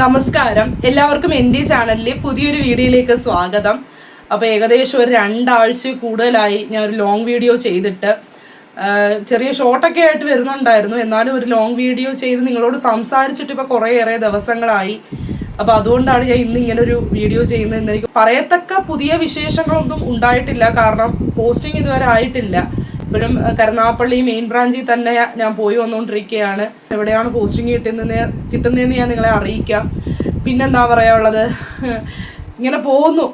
നമസ്കാരം. എല്ലാവർക്കും എന്റെ ചാനലിലെ പുതിയൊരു വീഡിയോയിലേക്ക് സ്വാഗതം. അപ്പോൾ ഏകദേശം ഒരു രണ്ടാഴ്ച കൂടുതലായി ഞാൻ ഒരു ലോങ് വീഡിയോ ചെയ്തിട്ട് ചെറിയ ഷോർട്ടൊക്കെ ആയിട്ട് വരുന്നുണ്ടായിരുന്നു. എന്നാലും ഒരു ലോങ് വീഡിയോ ചെയ്ത് നിങ്ങളോട് സംസാരിച്ചിട്ട് ഇപ്പോൾ കുറേയേറെ ദിവസങ്ങളായി. അപ്പോൾ അതുകൊണ്ടാണ് ഞാൻ ഇന്ന് ഇങ്ങനെ ഒരു വീഡിയോ ചെയ്യുന്നത്. എനിക്ക് പറയത്തക്ക പുതിയ വിശേഷങ്ങളൊന്നും ഉണ്ടായിട്ടില്ല. കാരണം പോസ്റ്റിംഗ് ഇതുവരെ ആയിട്ടില്ല. ഇപ്പോഴും കരുനാപ്പള്ളി മെയിൻ ബ്രാഞ്ചിൽ തന്നെ ഞാൻ പോയി വന്നുകൊണ്ടിരിക്കുകയാണ്. എവിടെയാണ് പോസ്റ്റിംഗ് കിട്ടുന്നത് കിട്ടുന്നതെന്ന് ഞാൻ നിങ്ങളെ അറിയിക്കാം. പിന്നെന്താ പറയാനുള്ളത്? ഇങ്ങനെ പോകുന്നു.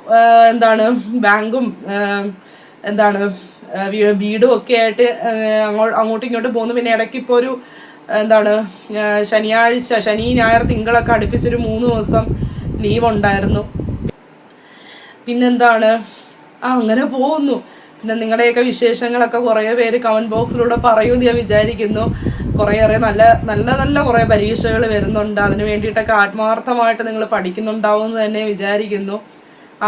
എന്താണ് ബാങ്കും എന്താണ് വീടും ഒക്കെ ആയിട്ട് അങ്ങോട്ടും ഇങ്ങോട്ടും പോകുന്നു. പിന്നെ ഇടയ്ക്ക് ഇപ്പോൾ ഒരു എന്താണ് ശനിയാഴ്ച ശനി ഞായർ തിങ്കളൊക്കെ അടുപ്പിച്ചൊരു മൂന്ന് ദിവസം ലീവ് ഉണ്ടായിരുന്നു. പിന്നെന്താണ്? ആ അങ്ങനെ പോകുന്നു. പിന്നെ നിങ്ങളുടെയൊക്കെ വിശേഷങ്ങളൊക്കെ കുറേ പേര് കമന്റ് ബോക്സിലൂടെ പറയുമെന്ന് ഞാൻ വിചാരിക്കുന്നു. കുറേയേറെ നല്ല നല്ല നല്ല കുറേ പരീക്ഷകൾ വരുന്നുണ്ട്. അതിന് വേണ്ടിയിട്ടൊക്കെ ആത്മാർത്ഥമായിട്ട് നിങ്ങൾ പഠിക്കുന്നുണ്ടാവും എന്ന് തന്നെ വിചാരിക്കുന്നു.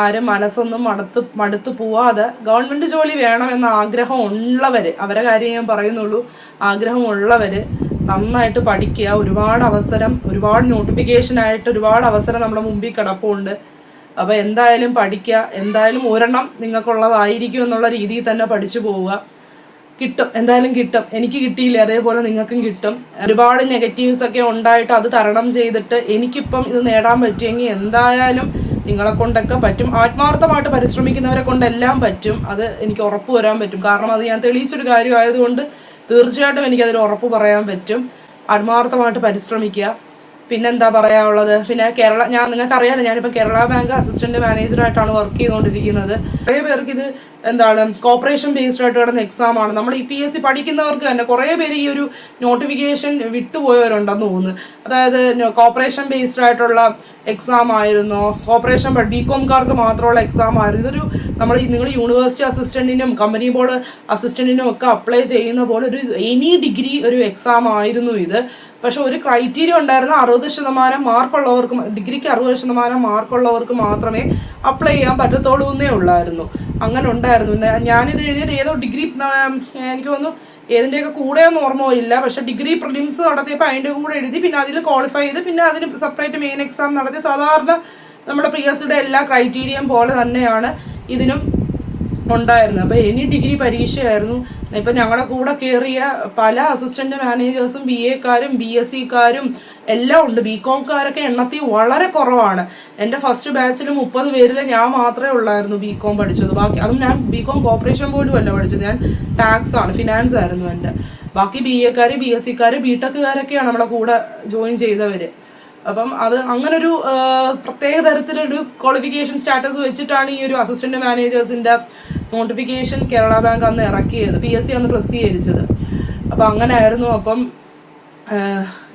ആരും മനസ്സൊന്നും മടുത്ത് മടുത്തു പോവാതെ ഗവൺമെന്റ് ജോലി വേണമെന്ന ആഗ്രഹം ഉള്ളവർ അവരെ കാര്യം ഞാൻ പറയുന്നുള്ളൂ ആഗ്രഹമുള്ളവർ നന്നായിട്ട് പഠിക്കുക. ഒരുപാട് അവസരം ഒരുപാട് നോട്ടിഫിക്കേഷനായിട്ട് ഒരുപാട് അവസരം നമ്മുടെ മുമ്പിൽ കിടപ്പുണ്ട്. അപ്പോൾ എന്തായാലും പഠിക്കുക എന്തായാലും ഒരെണ്ണം നിങ്ങൾക്കുള്ളതായിരിക്കും എന്നുള്ള രീതിയിൽ തന്നെ പഠിച്ചു പോവുക. കിട്ടും. എന്തായാലും കിട്ടും. എനിക്ക് കിട്ടിയില്ല? അതേപോലെ നിങ്ങൾക്കും കിട്ടും. ഒരുപാട് നെഗറ്റീവ്സ് ഒക്കെ ഉണ്ടായിട്ട് അത് തരണം ചെയ്തിട്ട് എനിക്കിപ്പം ഇത് നേടാൻ പറ്റിയെങ്കിൽ എന്തായാലും നിങ്ങളെ കൊണ്ടൊക്കെ പറ്റും. ആത്മാർത്ഥമായിട്ട് പരിശ്രമിക്കുന്നവരെ കൊണ്ടെല്ലാം പറ്റും. അത് എനിക്ക് ഉറപ്പ് വരാൻ പറ്റും. കാരണം അത് ഞാൻ തെളിയിച്ചൊരു കാര്യമായതുകൊണ്ട് തീർച്ചയായിട്ടും എനിക്കതിൽ ഉറപ്പ് പറയാൻ പറ്റും. ആത്മാർത്ഥമായിട്ട് പരിശ്രമിക്കുക. പിന്നെന്താ പറയാനുള്ളത്? പിന്നെ കേരള ഞാൻ നിങ്ങൾക്ക് അറിയാലോ ഞാനിപ്പോൾ കേരള ബാങ്ക് അസിസ്റ്റന്റ് മാനേജറായിട്ടാണ് വർക്ക് ചെയ്തുകൊണ്ടിരിക്കുന്നത് കുറേ പേർക്ക് ഇത് എന്താണ് കോപ്പറേഷൻ ബേസ്ഡ് ആയിട്ട് കിടന്ന എക്സാം ആണ്. നമ്മൾ ഈ പി എസ് സി പഠിക്കുന്നവർക്ക് തന്നെ കുറേ പേര് ഈ ഒരു നോട്ടിഫിക്കേഷൻ വിട്ടുപോയവരുണ്ടെന്ന് തോന്നുന്നു. അതായത് കോപ്പറേഷൻ ബേസ്ഡ് ആയിട്ടുള്ള എക്സാം ആയിരുന്നോ. കോപ്പറേഷൻ ബി മാത്രമുള്ള എക്സാം ആയിരുന്നു. ഇതൊരു നമ്മൾ നിങ്ങൾ യൂണിവേഴ്സിറ്റി അസിസ്റ്റന്റിനും കമ്പനി ബോർഡ് അസിസ്റ്റന്റിനും ഒക്കെ അപ്ലൈ ചെയ്യുന്ന പോലെ ഒരു എനി ഡിഗ്രി ഒരു എക്സാം ആയിരുന്നു ഇത്. പക്ഷെ ഒരു ക്രൈറ്റീരിയ ഉണ്ടായിരുന്ന അറുപത് ശതമാനം മാർക്കുള്ളവർക്ക് ഡിഗ്രിക്ക് അറുപത് ശതമാനം മാർക്കുള്ളവർക്ക് മാത്രമേ അപ്ലൈ ചെയ്യാൻ പറ്റത്തുള്ളൂ എന്നേ ഉള്ളായിരുന്നു. അങ്ങനെ ഉണ്ടായിരുന്നു ഞാനിത് എഴുതിയിട്ട് ഏതോ ഡിഗ്രി എനിക്ക് തോന്നുന്നു ഏതിന്റെയൊക്കെ കൂടെയൊന്നും ഓർമ്മയില്ല പക്ഷേ ഡിഗ്രി പ്രിലിംസ് നടത്തിയപ്പോൾ അതിന്റെ കൂടെ എഴുതി പിന്നെ അതിൽ ക്വാളിഫൈ ചെയ്ത് പിന്നെ അതിന് സെപ്പറേറ്റ് മെയിൻ എക്സാം നടത്തി സാധാരണ നമ്മുടെ പി എസ് എല്ലാ ക്രൈറ്റീരിയം പോലെ തന്നെയാണ് ഇതിനും ഉണ്ടായിരുന്നത്. അപ്പോൾ എനി ഡിഗ്രി പരീക്ഷയായിരുന്നു. ഇപ്പം ഞങ്ങളുടെ കൂടെ കയറിയ പല അസിസ്റ്റന്റ് മാനേജേഴ്സും ബി എക്കാരും ബി എസ് സിക്കാരും എല്ലാം ഉണ്ട്. ബി കോംകാരൊക്കെ എണ്ണത്തിൽ വളരെ കുറവാണ്. എന്റെ ഫസ്റ്റ് ബാച്ചിൽ മുപ്പത് പേരിൽ ഞാൻ മാത്രമേ ഉള്ളായിരുന്നു ബി കോം പഠിച്ചത്. ബാക്കി അതും ഞാൻ ബി കോം കോപ്പറേഷൻ പോലും അല്ല പഠിച്ചത്. ഞാൻ ടാക്സ് ആണ് ഫിനാൻസ് ആയിരുന്നു എന്റെ ബാക്കി ബി എക്കാർ ബി എസ് സിക്കാർ ബി ടെക്കുകാരൊക്കെയാണ് നമ്മളെ കൂടെ ജോയിൻ ചെയ്തവര്. അപ്പം അത് അങ്ങനൊരു പ്രത്യേക തരത്തിലൊരു ക്വാളിഫിക്കേഷൻ സ്റ്റാറ്റസ് വെച്ചിട്ടാണ് ഈ ഒരു അസിസ്റ്റന്റ് മാനേജേഴ്സിന്റെ നോട്ടിഫിക്കേഷൻ കേരള ബാങ്ക് അന്ന് ഇറക്കിയത് പി എസ് സി അന്ന് പ്രസിദ്ധീകരിച്ചത്. അപ്പം അങ്ങനെ ആയിരുന്നു അപ്പം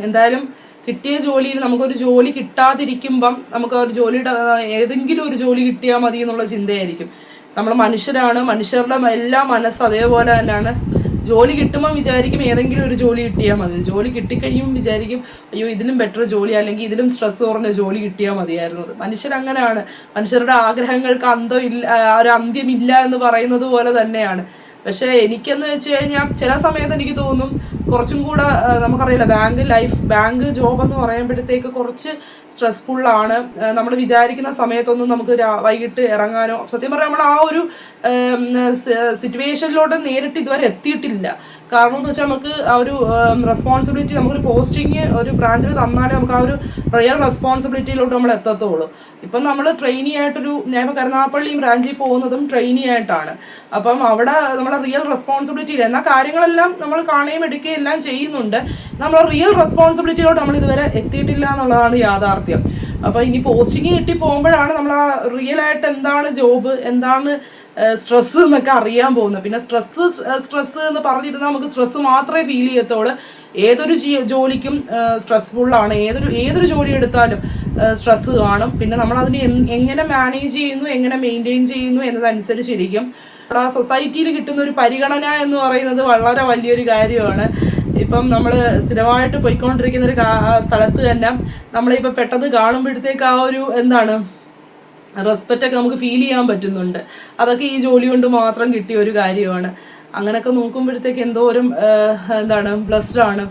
എന്തായാലും കിട്ടിയ ജോലിയിൽ നമുക്കൊരു ജോലി കിട്ടാതിരിക്കുമ്പം നമുക്ക് ഒരു ജോലിയുടെ ഏതെങ്കിലും ഒരു ജോലി കിട്ടിയാൽ മതി എന്നുള്ള ചിന്തയായിരിക്കും. നമ്മൾ മനുഷ്യരാണ്. മനുഷ്യരുടെ എല്ലാ മനസ്സ് അതേപോലെ തന്നെയാണ്. ജോലി കിട്ടുമ്പോൾ വിചാരിക്കും ഏതെങ്കിലും ഒരു ജോലി കിട്ടിയാൽ മതി. ജോലി കിട്ടിക്കഴിയുമ്പോൾ വിചാരിക്കും അയ്യോ ഇതിലും ബെറ്റർ ജോലി അല്ലെങ്കിൽ ഇതിലും സ്ട്രെസ് കുറഞ്ഞ ജോലി കിട്ടിയാൽ മതിയായിരുന്നത് മനുഷ്യരങ്ങനെയാണ് മനുഷ്യരുടെ ആഗ്രഹങ്ങൾക്ക് അന്തം ഇല്ല ഒരു അന്ത്യമില്ല എന്ന് പറയുന്നത് പോലെ തന്നെയാണ്. പക്ഷേ എനിക്കെന്ന് വെച്ച് കഴിഞ്ഞാൽ ചില സമയത്ത് എനിക്ക് തോന്നും കുറച്ചും കൂടെ നമുക്കറിയില്ല ബാങ്ക് ലൈഫ് ബാങ്ക് ജോബ് എന്ന് പറയുമ്പോഴത്തേക്ക് കുറച്ച് സ്ട്രെസ്ഫുള്ളാണ് നമ്മൾ വിചാരിക്കുന്ന സമയത്തൊന്നും നമുക്ക് വൈകിട്ട് ഇറങ്ങാനോ സത്യം പറഞ്ഞാൽ നമ്മൾ ആ ഒരു സിറ്റുവേഷനിലോട്ട് നേരിട്ട് ഇതുവരെ എത്തിയിട്ടില്ല. കാരണം എന്ന് വെച്ചാൽ നമുക്ക് ആ ഒരു റെസ്പോൺസിബിലിറ്റി നമുക്കൊരു പോസ്റ്റിംഗ് ഒരു ബ്രാഞ്ചിൽ തന്നാലേ നമുക്ക് ആ ഒരു റിയൽ റെസ്പോൺസിബിലിറ്റിയിലോട്ട് നമ്മൾ എത്തത്തുള്ളൂ. ഇപ്പം നമ്മൾ ട്രെയിനി ആയിട്ടൊരു ഞാൻ ഇപ്പോൾ കരുനാഗപ്പള്ളിയും ബ്രാഞ്ചിൽ പോകുന്നതും ട്രെയിനി ആയിട്ടാണ്. അപ്പം അവിടെ നമ്മുടെ റിയൽ റെസ്പോൺസിബിലിറ്റി ഇല്ല. എന്നാൽ കാര്യങ്ങളെല്ലാം നമ്മൾ കാണുകയും എടുക്കുകയും എല്ലാം ചെയ്യുന്നുണ്ട്. നമ്മൾ റിയൽ റെസ്പോൺസിബിലിറ്റിയിലോട്ട് നമ്മൾ ഇതുവരെ എത്തിയിട്ടില്ല എന്നുള്ളതാണ് യാഥാർത്ഥ്യം. അപ്പോൾ ഇനി പോസ്റ്റിംഗ് കിട്ടി പോകുമ്പോഴാണ് നമ്മൾ ആ റിയൽ ആയിട്ട് എന്താണ് ജോബ് എന്താണ് സ്ട്രെസ് എന്നൊക്കെ അറിയാൻ പോകുന്നത് പിന്നെ സ്ട്രെസ് സ്ട്രെസ് എന്ന് പറഞ്ഞിരുന്നാൽ നമുക്ക് സ്ട്രെസ് മാത്രമേ ഫീൽ ചെയ്യത്തുള്ളൂ. ഏതൊരു ജോലിക്കും സ്ട്രെസ്ഫുള്ളാണ് ഏതൊരു ഏതൊരു ജോലി എടുത്താലും സ്ട്രെസ് കാണും. പിന്നെ നമ്മൾ അതിനെ എങ്ങനെ മാനേജ് ചെയ്യുന്നു എങ്ങനെ മെയിന്റെയിൻ ചെയ്യുന്നു എന്നതനുസരിച്ചിരിക്കും. ആ സൊസൈറ്റിയിൽ കിട്ടുന്ന ഒരു പരിഗണന എന്ന് പറയുന്നത് വളരെ വലിയൊരു കാര്യമാണ്. ഇപ്പം നമ്മൾ സ്ഥിരമായിട്ട് പോയിക്കൊണ്ടിരിക്കുന്ന ഒരു സ്ഥലത്ത് തന്നെ നമ്മളിപ്പോൾ പെട്ടെന്ന് കാണുമ്പോഴത്തേക്ക് ആ ഒരു എന്താണ് റെസ്പെക്റ്റ് ഒക്കെ നമുക്ക് ഫീൽ ചെയ്യാൻ പറ്റുന്നുണ്ട്. അതൊക്കെ ഈ ജോലി കൊണ്ട് മാത്രം കിട്ടിയ ഒരു കാര്യമാണ്. അങ്ങനെയൊക്കെ നോക്കുമ്പോഴത്തേക്ക് എന്തോരം എന്താണ് ബ്ലസ്ഡ് ആണ്.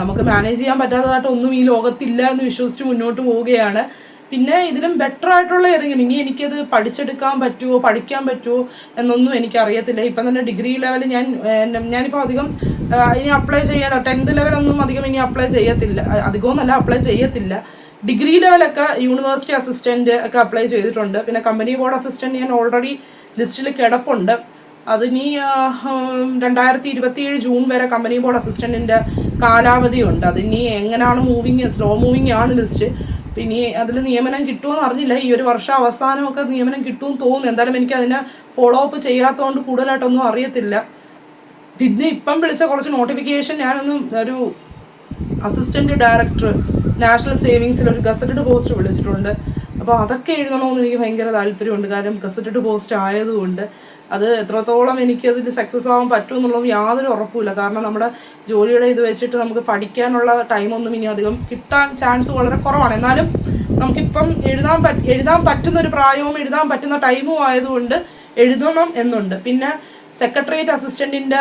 നമുക്ക് മാനേജ് ചെയ്യാൻ പറ്റാത്തതായിട്ട് ഒന്നും ഈ ലോകത്തില്ല എന്ന് വിശ്വസിച്ച് മുന്നോട്ട് പോവുകയാണ്. പിന്നെ ഇതിലും ബെറ്റർ ആയിട്ടുള്ള ഏതെങ്കിലും ഇനി എനിക്കത് പഠിച്ചെടുക്കാൻ പറ്റുമോ പഠിക്കാൻ പറ്റുമോ എന്നൊന്നും എനിക്കറിയത്തില്ല. ഇപ്പം തന്നെ ഡിഗ്രി ലെവൽ ഞാൻ ഞാനിപ്പോൾ അധികം ഇനി അപ്ലൈ ചെയ്യാനോ ടെൻത്ത് ലെവലൊന്നും അധികം ഇനി അപ്ലൈ ചെയ്യത്തില്ല. അധികമൊന്നല്ല അപ്ലൈ ചെയ്യത്തില്ല. ഡിഗ്രി ലെവലൊക്കെ യൂണിവേഴ്സിറ്റി അസിസ്റ്റന്റ് ഒക്കെ അപ്ലൈ ചെയ്തിട്ടുണ്ട്. പിന്നെ കമ്പനി ബോർഡ് അസിസ്റ്റന്റ് ഞാൻ ഓൾറെഡി ലിസ്റ്റിൽ കിടപ്പുണ്ട്. അതിനി രണ്ടായിരത്തി ഇരുപത്തിയേഴ് ജൂൺ വരെ കമ്പനി ബോർഡ് അസിസ്റ്റന്റിന്റെ കാലാവധിയുണ്ട് അതിനി എങ്ങനെയാണ് മൂവിങ് സ്ലോ മൂവിങ് ആണ് ലിസ്റ്റ് പിന്നെ അതിൽ നിയമനം കിട്ടുമെന്ന് അറിഞ്ഞില്ല. ഈ ഒരു വർഷം അവസാനമൊക്കെ നിയമനം കിട്ടുമെന്ന് തോന്നുന്നു. എന്തായാലും എനിക്ക് അതിനെ ഫോളോ അപ്പ് ചെയ്യാത്തതുകൊണ്ട് കൂടുതലായിട്ടൊന്നും അറിയത്തില്ല. പിന്നെ ഇപ്പം വിളിച്ച കുറച്ച് നോട്ടിഫിക്കേഷൻ ഞാനൊന്നും ഒരു അസിസ്റ്റന്റ് ഡയറക്ടർ നാഷണൽ സേവിങ്സിൽ ഒരു ഗസറ്റഡ് പോസ്റ്റ് വിളിച്ചിട്ടുണ്ട്. അപ്പോൾ അതൊക്കെ എഴുതണമെന്ന് എനിക്ക് ഭയങ്കര താല്പര്യമുണ്ട്. കാരണം ഗസറ്റഡ് പോസ്റ്റ് ആയതുകൊണ്ട് അത് എത്രത്തോളം എനിക്കതിൽ സക്സസ് ആവാൻ പറ്റും എന്നുള്ളത് യാതൊരു ഉറപ്പുമില്ല. കാരണം നമ്മുടെ ജോലിയുടെ ഇത് വെച്ചിട്ട് നമുക്ക് പഠിക്കാനുള്ള ടൈമൊന്നും ഇനി അധികം കിട്ടാൻ ചാൻസ് വളരെ കുറവാണ്. എന്നാലും നമുക്കിപ്പം എഴുതാൻ പറ്റ എഴുതാൻ പറ്റുന്ന ഒരു പ്രായവും എഴുതാൻ പറ്റുന്ന ടൈമും ആയതുകൊണ്ട് എഴുതണം എന്നുണ്ട്. പിന്നെ സെക്രട്ടേറിയറ്റ് അസിസ്റ്റന്റിന്റെ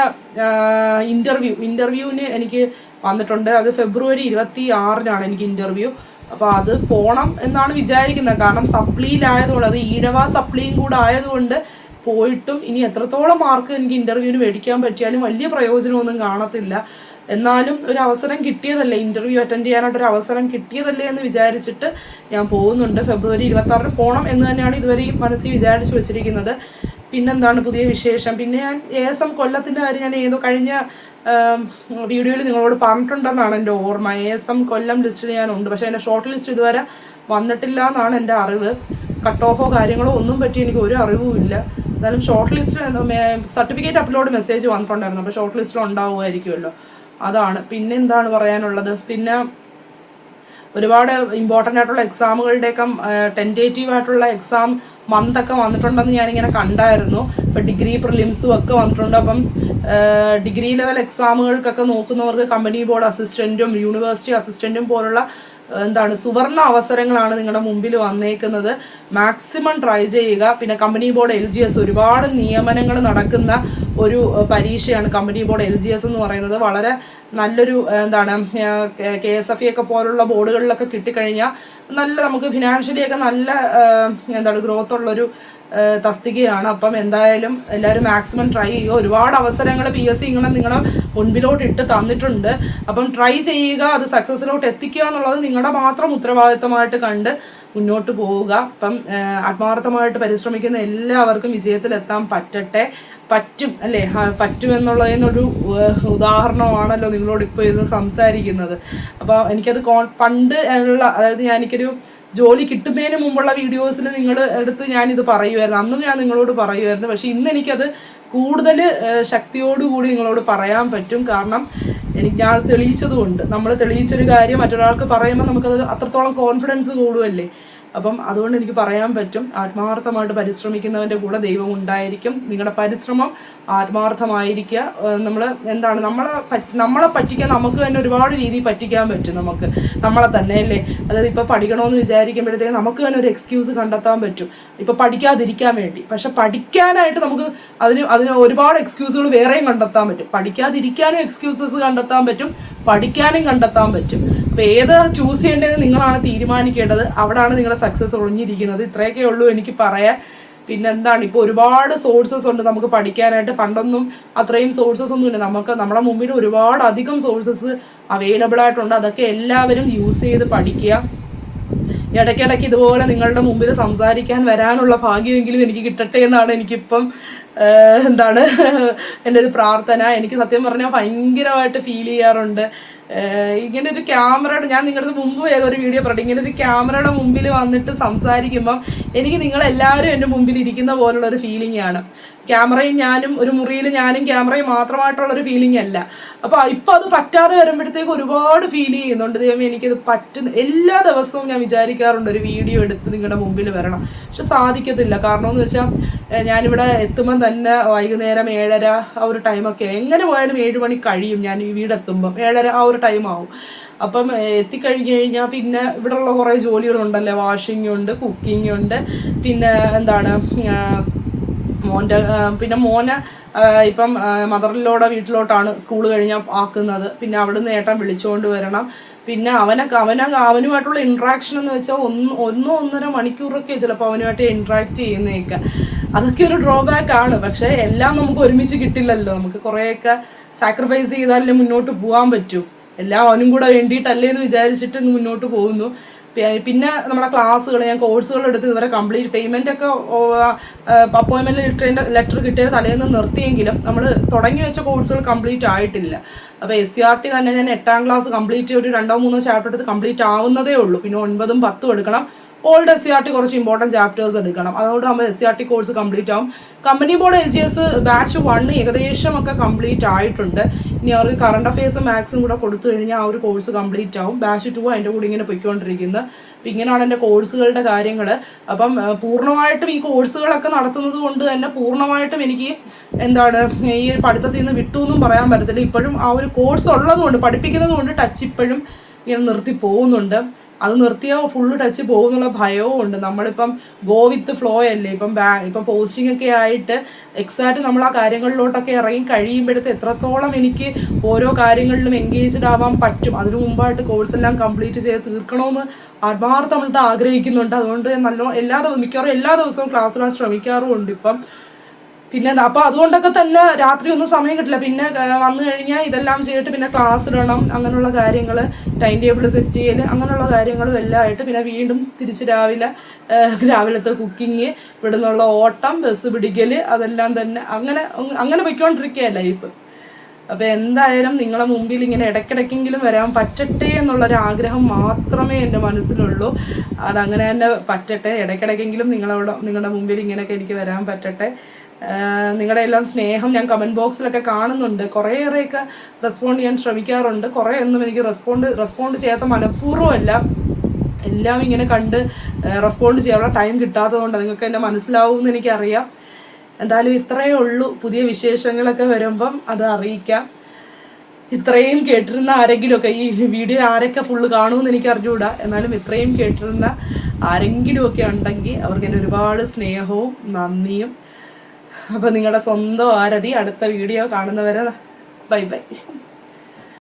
ഇന്റർവ്യൂ ഇന്റർവ്യൂവിന് എനിക്ക് വന്നിട്ടുണ്ട്. അത് ഫെബ്രുവരി ഇരുപത്തി ആറിനാണ് എനിക്ക് ഇന്റർവ്യൂ അപ്പോൾ അത് പോണം എന്നാണ് വിചാരിക്കുന്നത്. കാരണം സപ്ലിയിലായതുകൊണ്ട് അത് ഈഴവ സപ്ലിയും കൂടെ ആയതുകൊണ്ട് പോയിട്ടും ഇനി എത്രത്തോളം മാർക്ക് എനിക്ക് ഇന്റർവ്യൂവിന് മേടിക്കാൻ പറ്റിയാലും വലിയ പ്രയോജനമൊന്നും കാണത്തില്ല. എന്നാലും ഒരു അവസരം കിട്ടിയതല്ലേ? ഇന്റർവ്യൂ അറ്റൻഡ് ചെയ്യാനായിട്ട് ഒരു അവസരം കിട്ടിയതല്ലേ എന്ന് വിചാരിച്ചിട്ട് ഞാൻ പോകുന്നുണ്ട്. ഫെബ്രുവരി ഇരുപത്തി പോകണം എന്ന് തന്നെയാണ് ഇതുവരെയും മനസ്സിൽ വിചാരിച്ചു വെച്ചിരിക്കുന്നത്. പിന്നെന്താണ് പുതിയ വിശേഷം? പിന്നെ ഞാൻ എം കൊല്ലത്തിന്റെ കാര്യം ഞാൻ ഏതോ കഴിഞ്ഞ വീഡിയോയിൽ നിങ്ങളോട് പറഞ്ഞിട്ടുണ്ടെന്നാണ് എന്റെ ഓർമ്മ. എം കൊല്ലം ലിസ്റ്റിൽ ഞാനുണ്ട്. പക്ഷേ എന്റെ ഷോർട്ട് ലിസ്റ്റ് ഇതുവരെ വന്നിട്ടില്ല എന്നാണ് എന്റെ അറിവ്. കട്ട് ഓഫോ കാര്യങ്ങളോ ഒന്നും പറ്റി എനിക്ക് ഒരു അറിവും ഇല്ല. എന്നാലും ഷോർട്ട് ലിസ്റ്റിൽ സർട്ടിഫിക്കറ്റ് അപ്ലോഡ് മെസ്സേജ് വന്നിട്ടുണ്ടായിരുന്നു. അപ്പോൾ ഷോർട്ട് ലിസ്റ്റിൽ ഉണ്ടാവുമായിരിക്കുമല്ലോ. അതാണ്. പിന്നെ എന്താണ് പറയാനുള്ളത്? പിന്നെ ഒരുപാട് ഇമ്പോർട്ടന്റ് ആയിട്ടുള്ള എക്സാമുകളുടെയൊക്കെ ടെന്റേറ്റീവ് ആയിട്ടുള്ള എക്സാം മന്ത് ഒക്കെ വന്നിട്ടുണ്ടെന്ന് ഞാനിങ്ങനെ കണ്ടായിരുന്നു. ഇപ്പം ഡിഗ്രി പ്രിലിംസും ഒക്കെ വന്നിട്ടുണ്ട്. അപ്പം ഡിഗ്രി ലെവൽ എക്സാമുകൾക്കൊക്കെ നോക്കുന്നവർക്ക് കമ്പനി ബോർഡ് അസിസ്റ്റന്റും യൂണിവേഴ്സിറ്റി അസിസ്റ്റന്റും പോലുള്ള എന്താണ് സുവർണ അവസരങ്ങളാണ് നിങ്ങളുടെ മുമ്പിൽ വന്നേക്കുന്നത്. മാക്സിമം ട്രൈ ചെയ്യുക. പിന്നെ company board L G S ഒരുപാട് നിയമനങ്ങൾ നടക്കുന്ന ഒരു പരീക്ഷയാണ് company board L G S എന്ന് പറയുന്നത്. വളരെ നല്ലൊരു എന്താണ് കെ എസ് എഫ് ഒക്കെ പോലുള്ള ബോർഡുകളിലൊക്കെ കിട്ടിക്കഴിഞ്ഞാൽ നല്ല നമുക്ക് ഫിനാൻഷ്യലി ഒക്കെ നല്ല എന്താണ് ഗ്രോത്ത് ഉള്ളൊരു തസ്തികയാണ്. അപ്പം എന്തായാലും എല്ലാവരും മാക്സിമം ട്രൈ ചെയ്യുക. ഒരുപാട് അവസരങ്ങൾ പി എസ് സി ഇങ്ങനെ നിങ്ങളെ മുൻപിലോട്ട് ഇട്ട് തന്നിട്ടുണ്ട്. അപ്പം ട്രൈ ചെയ്യുക അത് സക്സസ്സിലോട്ട് എത്തിക്കുക എന്നുള്ളത് നിങ്ങളുടെ മാത്രം ഉത്തരവാദിത്തമായിട്ട് കണ്ട് മുന്നോട്ട് പോവുക. അപ്പം ആത്മാർത്ഥമായിട്ട് പരിശ്രമിക്കുന്ന എല്ലാവർക്കും വിജയത്തിലെത്താൻ പറ്റട്ടെ. പറ്റും അല്ലേ? പറ്റുമെന്നുള്ളതിനൊരു ഉദാഹരണമാണല്ലോ നിങ്ങളോട് ഇപ്പോൾ ഇരുന്ന് സംസാരിക്കുന്നത്. അപ്പോൾ എനിക്കത് കോൺ പണ്ട് ഉള്ള അതായത് ഞാൻ എനിക്കൊരു ജോലി കിട്ടുന്നതിന് മുമ്പുള്ള വീഡിയോസിൽ നിങ്ങൾ എടുത്ത് ഞാനിത് പറയുമായിരുന്നു അന്നും ഞാൻ നിങ്ങളോട് പറയുമായിരുന്നു പക്ഷേ ഇന്ന് എനിക്കത് കൂടുതൽ ശക്തിയോടുകൂടി നിങ്ങളോട് പറയാൻ പറ്റും. കാരണം എനിക്ക് ഞാൻ തെളിയിച്ചതുകൊണ്ട്. നമ്മൾ തെളിയിച്ചൊരു കാര്യം മറ്റൊരാൾക്ക് പറയുമ്പോൾ നമുക്കത് അത്രത്തോളം കോൺഫിഡൻസ് കൂടുമല്ലേ അപ്പം അതുകൊണ്ട് എനിക്ക് പറയാൻ പറ്റും ആത്മാർത്ഥമായിട്ട് പരിശ്രമിക്കുന്നവന്റെ കൂടെ ദൈവം ഉണ്ടായിരിക്കും. നിങ്ങളുടെ പരിശ്രമം ആത്മാർത്ഥമായിരിക്കുക. നമ്മൾ എന്താണ് നമ്മളെ നമ്മളെ പറ്റിക്കാൻ നമുക്ക് തന്നെ ഒരുപാട് രീതിയിൽ പറ്റിക്കാൻ പറ്റും നമുക്ക്. നമ്മളെ തന്നെ അല്ലേ? അതായത് ഇപ്പോൾ പഠിക്കണമെന്ന് വിചാരിക്കുമ്പോഴത്തേക്ക് നമുക്ക് തന്നെ ഒരു എക്സ്ക്യൂസ് കണ്ടെത്താൻ പറ്റും. ഇപ്പോൾ പഠിക്കാതിരിക്കാൻ വേണ്ടി. പക്ഷെ പഠിക്കാനായിട്ട് നമുക്ക് അതിന് അതിന് ഒരുപാട് എക്സ്ക്യൂസുകൾ വേറെയും കണ്ടെത്താൻ പറ്റും. പഠിക്കാതിരിക്കാനും എക്സ്ക്യൂസസ് കണ്ടെത്താൻ പറ്റും. പഠിക്കാനും കണ്ടെത്താൻ പറ്റും. അപ്പോൾ ഏത് ചൂസ് ചെയ്യേണ്ടത് നിങ്ങളാണ് തീരുമാനിക്കേണ്ടത്? അവിടാണ് നിങ്ങളുടെ സക്സസ് ഒളിഞ്ഞിരിക്കുന്നത്. ഇത്രയൊക്കെ ഉള്ളൂ എനിക്ക് പറയാൻ. പിന്നെ എന്താണ്? ഇപ്പോൾ ഒരുപാട് സോഴ്സസ് ഉണ്ട് നമുക്ക് പഠിക്കാനായിട്ട്. പണ്ടൊന്നും അത്രയും സോഴ്സസ് ഒന്നും ഇല്ല. നമുക്ക് നമ്മുടെ മുമ്പിൽ ഒരുപാട് അധികം സോഴ്സസ് അവൈലബിൾ ആയിട്ടുണ്ട്. അതൊക്കെ എല്ലാവരും യൂസ് ചെയ്ത് പഠിക്കുക. ഇടയ്ക്കിടയ്ക്ക് ഇതുപോലെ നിങ്ങളുടെ മുമ്പിൽ സംസാരിക്കാൻ വരാനുള്ള ഭാഗ്യമെങ്കിലും എനിക്ക് കിട്ടട്ടെ എന്നാണ് എനിക്കിപ്പം എന്താണ്? എന്റെ ഒരു പ്രാർത്ഥന. എനിക്ക് സത്യം പറഞ്ഞാൽ ഭയങ്കരമായിട്ട് ഫീൽ ചെയ്യാറുണ്ട്. ഇങ്ങനെ ഒരു ക്യാമറയുടെ ഞാൻ നിങ്ങളുടെ മുമ്പ് ഏതൊരു വീഡിയോ പറഞ്ഞു ഇങ്ങനെ ഒരു ക്യാമറയുടെ മുമ്പിൽ വന്നിട്ട് സംസാരിക്കുമ്പം എനിക്ക് നിങ്ങളെല്ലാവരും എന്റെ മുമ്പിൽ ഇരിക്കുന്ന പോലുള്ള ഒരു ഫീലിംഗ് ആണ്. ക്യാമറയും ഞാനും ഒരു മുറിയിൽ ഞാനും ക്യാമറയും മാത്രമായിട്ടുള്ള ഒരു ഫീലിംഗ് അല്ല. അപ്പോൾ ഇപ്പോൾ അത് പറ്റാതെ വരുമ്പോഴത്തേക്ക് ഒരുപാട് ഫീൽ ചെയ്യുന്നുണ്ട്. ദൈവമേ എനിക്കത് പറ്റുന്ന എല്ലാ ദിവസവും ഞാൻ വിചാരിക്കാറുണ്ട് ഒരു വീഡിയോ എടുത്ത് നിങ്ങളുടെ മുമ്പിൽ വരണം. പക്ഷെ സാധിക്കത്തില്ല. കാരണം എന്ന് വെച്ചാൽ ഞാനിവിടെ എത്തുമ്പം തന്നെ വൈകുന്നേരം ഏഴര ആ ഒരു ടൈമൊക്കെ എങ്ങനെ പോയാലും ഏഴ് മണി കഴിയും ഞാൻ ഈ വീടെത്തുമ്പം ഏഴര ആ ഒരു ടൈം ആവും. അപ്പം എത്തിക്കഴിഞ്ഞ് കഴിഞ്ഞാൽ പിന്നെ ഇവിടെയുള്ള കുറേ ജോലികളുണ്ടല്ലേ? വാഷിംഗ് ഉണ്ട് കുക്കിംഗ് ഉണ്ട്. പിന്നെ എന്താണ് മോന്റെ പിന്നെ മോനെ ഇപ്പം മദറിലോടെ വീട്ടിലോട്ടാണ് സ്കൂൾ കഴിഞ്ഞാൽ ആക്കുന്നത്. പിന്നെ അവിടുന്ന് ഏട്ടൻ വിളിച്ചുകൊണ്ട് വരണം. പിന്നെ അവനെ അവനെ അവനുമായിട്ടുള്ള ഇൻട്രാക്ഷൻ എന്ന് വെച്ചാൽ ഒന്ന് ഒന്നോ ഒന്നര മണിക്കൂറൊക്കെ ചിലപ്പോൾ അവനുമായിട്ട് ഇൻട്രാക്ട് ചെയ്യുന്നതൊക്കെ. അതൊക്കെ ഒരു ഡ്രോബാക്ക് ആണ്. പക്ഷേ എല്ലാം നമുക്ക് ഒരുമിച്ച് കിട്ടില്ലല്ലോ. നമുക്ക് കുറേയൊക്കെ സാക്രിഫൈസ് ചെയ്താലേ മുന്നോട്ട് പോകാൻ പറ്റൂ. എല്ലാം അവനും കൂടെ വേണ്ടിയിട്ടല്ലേ എന്ന് വിചാരിച്ചിട്ട് മുന്നോട്ട് പോകുന്നു. പിന്നെ നമ്മുടെ ക്ലാസ്സുകൾ ഞാൻ കോഴ്സുകൾ എടുത്ത് ഇതുവരെ കംപ്ലീറ്റ് പേയ്മെന്റ് ഒക്കെ അപ്പോയിൻമെന്റ് ലെറ്റർ കിട്ടിയ തലേന്ന് നിർത്തിയെങ്കിലും നമ്മൾ തുടങ്ങി വെച്ച കോഴ്സുകൾ കംപ്ലീറ്റ് ആയിട്ടില്ല. അപ്പോൾ എസ് സി ആർ ടി തന്നെ ഞാൻ എട്ടാം ക്ലാസ് കംപ്ലീറ്റ് ഒരു രണ്ടോ മൂന്നോ ചാപ്റ്റർ എടുത്ത് കംപ്ലീറ്റ് ആവുന്നതേ ഉള്ളൂ. പിന്നെ ഒൻപതും പത്തും എടുക്കണം. Old S C R T കുറച്ച് ഇമ്പോർട്ടന്റ് ചാപ്റ്റേഴ്സ് എടുക്കണം. അതുകൊണ്ട് നമ്മൾ S C R T course complete ആവും. Company board L G S batch one ഏകദേശം ഒക്കെ കംപ്ലീറ്റ് ആയിട്ടുണ്ട്. ഇനി അവർക്ക് കറണ്ട് അഫയേഴ്സും മാക്സും കൂടെ കൊടുത്തു കഴിഞ്ഞാൽ ആ ഒരു കോഴ്സ് കംപ്ലീറ്റ് ആവും. ബാച്ച് ടു അതിന്റെ കൂടെ ഇങ്ങനെ പൊയ്ക്കൊണ്ടിരിക്കുന്നത് അപ്പം ഇങ്ങനെയാണ് എന്റെ കോഴ്സുകളുടെ കാര്യങ്ങൾ. അപ്പം പൂർണമായിട്ടും ഈ കോഴ്സുകളൊക്കെ നടത്തുന്നത് കൊണ്ട് തന്നെ പൂർണമായിട്ടും എനിക്ക് എന്താണ് ഈ പഠിത്തത്തിൽ നിന്ന് വിട്ടു എന്നും പറയാൻ പറ്റത്തില്ല. ഇപ്പോഴും ആ ഒരു കോഴ്സ് ഉള്ളതുകൊണ്ട് പഠിപ്പിക്കുന്നത് കൊണ്ട് ടച്ച് ഇപ്പോഴും ഇങ്ങനെ നിർത്തി പോകുന്നുണ്ട്. അത് നിർത്തിയാവും ഫുള്ള് ടച്ച് പോകും എന്നുള്ള ഭയവും ഉണ്ട്. നമ്മളിപ്പം ഗോ വിത്ത് ഫ്ലോ അല്ലേ? ഇപ്പം ബാ ഇപ്പം പോസ്റ്റിംഗ് ഒക്കെ ആയിട്ട് എക്സാക്റ്റ് നമ്മൾ ആ കാര്യങ്ങളിലോട്ടൊക്കെ ഇറങ്ങി കഴിയുമ്പോഴത്തെ എത്രത്തോളം എനിക്ക് ഓരോ കാര്യങ്ങളിലും എൻഗേജ്ഡ് ആവാൻ പറ്റും. അതിനു മുമ്പായിട്ട് കോഴ്സ് എല്ലാം കംപ്ലീറ്റ് ചെയ്ത് തീർക്കണമെന്ന് ആത്മാർത്ഥമായിട്ട് ആഗ്രഹിക്കുന്നുണ്ട്. അതുകൊണ്ട് നല്ല എല്ലാ ദിവസവും മിക്കവാറും എല്ലാ ദിവസവും ക്ലാസ്സിലാൻ ശ്രമിക്കാറുമുണ്ട് ഇപ്പം. പിന്നെ അപ്പൊ അതുകൊണ്ടൊക്കെ തന്നെ രാത്രി ഒന്നും സമയം കിട്ടില്ല. പിന്നെ വന്നു കഴിഞ്ഞാൽ ഇതെല്ലാം ചെയ്തിട്ട് പിന്നെ ക്ലാസ് ഇടണം അങ്ങനെയുള്ള കാര്യങ്ങൾ ടൈം ടേബിൾ സെറ്റ് ചെയ്യൽ അങ്ങനെയുള്ള കാര്യങ്ങളും എല്ലാം ആയിട്ട് പിന്നെ വീണ്ടും തിരിച്ച് രാവിലെ രാവിലത്തെ കുക്കിങ് ഇവിടെ നിന്നുള്ള ഓട്ടം ബസ് പിടിക്കൽ അതെല്ലാം തന്നെ അങ്ങനെ അങ്ങനെ പൊയ്ക്കൊണ്ടിരിക്കുക ലൈഫ് അപ്പോൾ എന്തായാലും നിങ്ങളെ മുമ്പിൽ ഇങ്ങനെ ഇടയ്ക്കിടയ്ക്കെങ്കിലും വരാൻ പറ്റട്ടെ എന്നുള്ളൊരു ആഗ്രഹം മാത്രമേ എന്റെ മനസ്സിലുള്ളൂ. അതങ്ങനെ തന്നെ പറ്റട്ടെ. ഇടയ്ക്കിടയ്ക്കെങ്കിലും നിങ്ങളോട് നിങ്ങളുടെ മുമ്പിൽ ഇങ്ങനെയൊക്കെ എനിക്ക് വരാൻ പറ്റട്ടെ. നിങ്ങളുടെ എല്ലാം സ്നേഹം ഞാൻ കമന്റ് ബോക്സിലൊക്കെ കാണുന്നുണ്ട്. കുറേയേറെയൊക്കെ റെസ്പോണ്ട് ചെയ്യാൻ ശ്രമിക്കാറുണ്ട്. കുറേ ഒന്നും എനിക്ക് റെസ്പോണ്ട് റെസ്പോണ്ട് ചെയ്യാത്ത മനഃപൂർവമല്ല. എല്ലാം ഇങ്ങനെ കണ്ട് റെസ്പോണ്ട് ചെയ്യാനുള്ള ടൈം കിട്ടാത്തതുകൊണ്ട് നിങ്ങൾക്ക് എന്നെ മനസ്സിലാവും എന്ന് എനിക്കറിയാം. എന്തായാലും ഇത്രയേ ഉള്ളൂ. പുതിയ വിശേഷങ്ങളൊക്കെ വരുമ്പം അത് അറിയിക്കാം. ഇത്രയും കേട്ടിരുന്ന ആരെങ്കിലുമൊക്കെ ഈ വീഡിയോ ആരൊക്കെ ഫുള്ള് കാണുമെന്ന് എനിക്ക് അറിഞ്ഞുകൂടാ. എന്നാലും ഇത്രയും കേട്ടിരുന്ന ആരെങ്കിലുമൊക്കെ ഉണ്ടെങ്കിൽ അവർക്ക് എന്റെ ഒരുപാട് സ്നേഹവും നന്ദിയും അപ്പോൾ നിങ്ങളുടെ സ്വന്തം ആരതി അടുത്ത വീഡിയോ കാണുന്നവരെ ബൈ ബൈ.